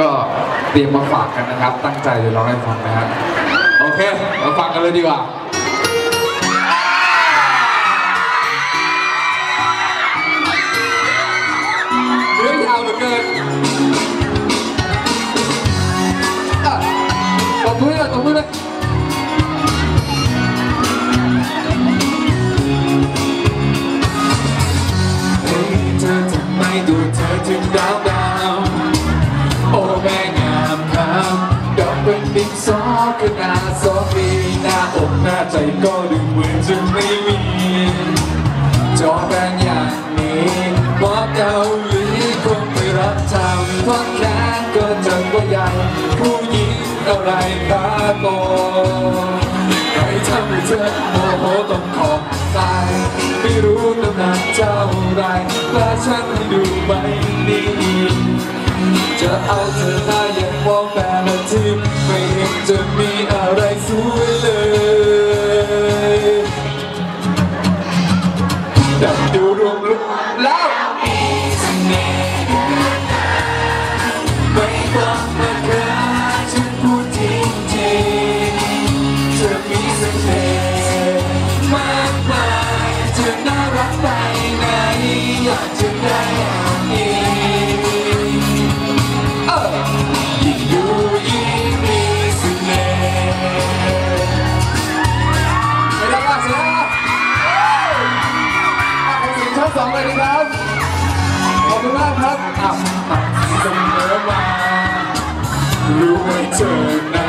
ก็เตรียมมาฝากกันนะครับ ตั้งใจจะร้องให้ฟังนะฮะโอเค มาฟังกันเลยดีกว่า เป็นดินสอขนาดสองปีหน้าอกหน้าใจก็ดูเหมือนจะไม่มี จอแบนอย่างนี้หมอเกาหลีคงไม่รับทำเพราะแค้นก็จังว่าใหญ่ผู้หญิงอะไรตาโตใครทำให้เธอโมโหต้องขอตายไม่รู้น้ำหนักเท่าไรกล้าฉันให้ดูไหนี่จะเอาเธอหน้ ขอเสียงช่องสองเลยดีครับ ขอบคุณมากครับอะเสมอมารู้ไว้เธอนะ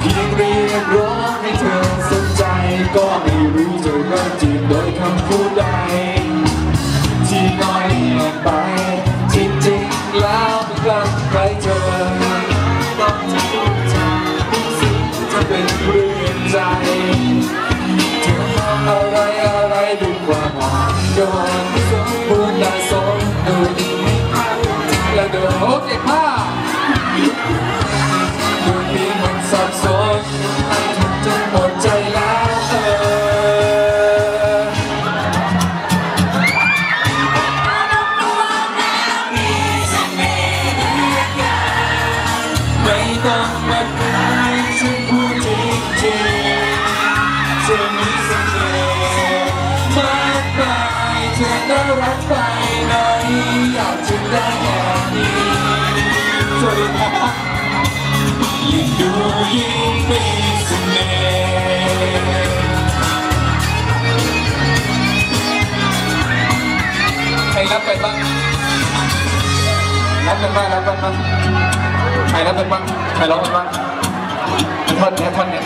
เพียงเรียกร้องให้เธอสนใจ ก็ไม่รู้จะเริ่มจีบโดยคำพูดใด ที่น้อยลงไป จริงๆแล้วไม่กล้าใครเธอต้องที่พูดจารู้สึกจะเป็นเรื่องใจเธอมอง เธอน่ารักไปไหนอยากจะได้แค่นี้สวัสดีครับยิ่งดูยิ่งมีเสน่ห์ใครรับเป็นบ้างรับเป็นบ้างรับเป็นบ้างใครรับเป็นบ้างใครร้องเป็นบ้างท่อนเนี้ยท่อนเนี้ย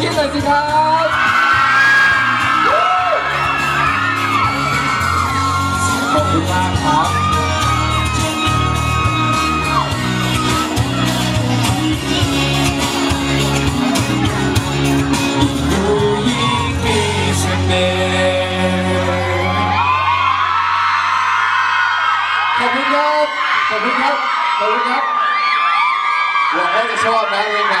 อะขอเสียงคิดหน่อยสิครับขอบคุณมากครับดูยิ่งมีเสน่ห์ขอบคุณครับ ขอบคุณครับ ขอบคุณครับหวังว่าจะชอบนะเพลงใหม่